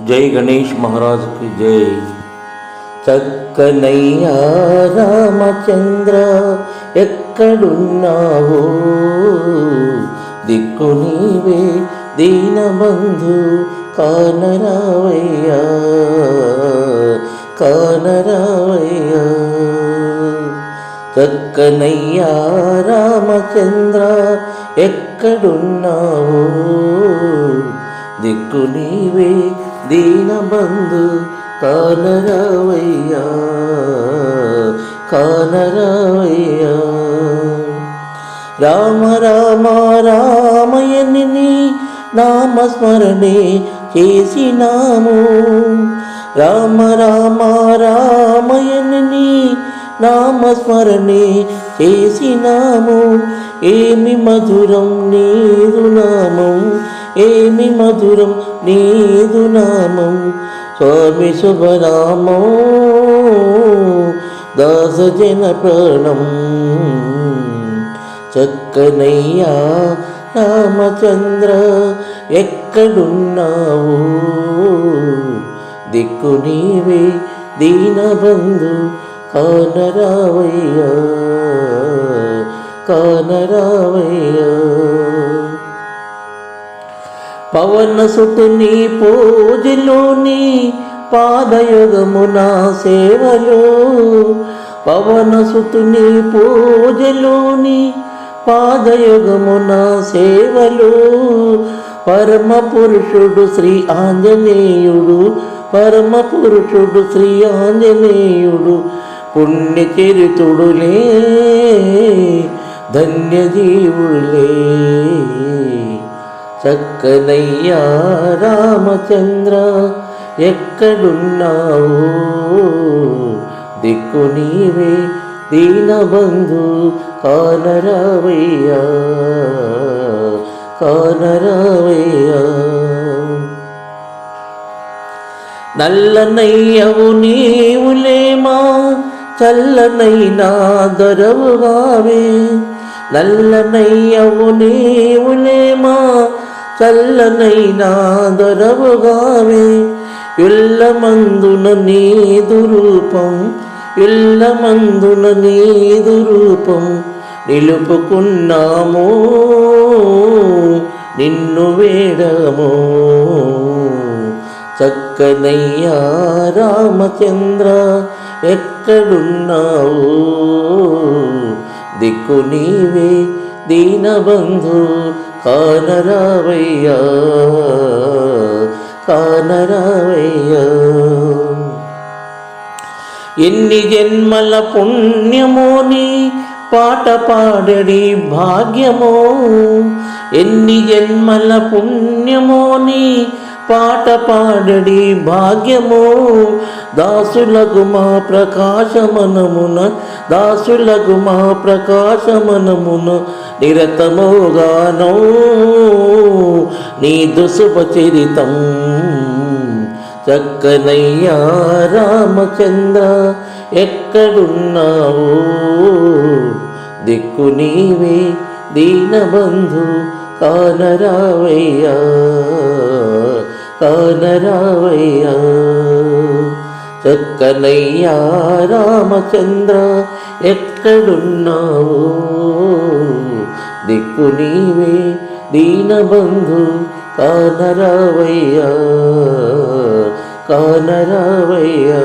జై గణేష్ మహారాజుకి జై. చక్కనయ్యా రామచంద్ర ఎక్కడున్నావో? దిక్కు నీవే దీనబంధు కానరావయ్యా కానరావయ్యా. చక్కనయ్యా రామచంద్ర ఎక్కడున్నావో? దిక్కు నీవే దీనబంధు కానరావయ్యా కానరావయ్యా. రామ రామ రామయని నామస్మరణే చేసినాము. రామ రామ రామయని నామస్మరణే చేసినాము. ఏమి మధురం నీరు నామం ఏమి మధురం నీదు నామం స్వామి శుభనామం. దాసజన ప్రాణం. చక్కనయ్యా రామచంద్ర ఎక్కడున్నావు? దిక్కు నీవే దీనబంధు కానరావయ్యా కానరావయ్యా. పవన సుతుని పూజలోని పాదయుగమున సేవలో. పవన సుతుని పూజలోని పాదయుగమున సేవలు. పరమ పురుషుడు శ్రీ ఆంజనేయుడు పరమ పురుషుడు శ్రీ ఆంజనేయుడు పుణ్యచరితుడులే ధన్యజీవులే. చక్కనయ్యా రామచంద్ర ఎక్కడున్నావు? దిక్కు నీవే దీనబంధు కానరావయ్యా కానరావయ్యా. నల్లనయ్యవు నీవులేమా చల్లనైనా దొరవుగావే నల్లనయ్యవు నీవులేమా చల్లనైనా దొరవుగావే. ఇళ్ళమందున నీదు రూపం ఇళ్ళమందున నీదు రూపం నిలుపుకున్నాము నిన్ను వేడము. చక్కనయ్యా రామచంద్ర ఎక్కడున్నావు? దిక్కు నీవే దీనబంధు కానరావయ్యా కానరావయ్యా. ఎన్ని జన్మల పుణ్యమోని పాట పాడడి భాగ్యమో ఎన్ని జన్మల పుణ్యమోని పాట పాడడి భాగ్యమో. దాసులకు మా ప్రకాశమనమున దాసులకు మా ప్రకాశమనమున నిరతమోగానో. నీ దుసుపచరితం చక్కనయ్యా రామచంద్ర ఎక్కడున్నావు? దిక్కు నీవే దీనబంధు కానరావయ్యా. కానరావయ్యా చక్కనయ్యా రామచంద్ర ఎక్కడున్నావు? దిక్కు నీవే దీనబంధు కానరావయ్యా కానరావయ్యా.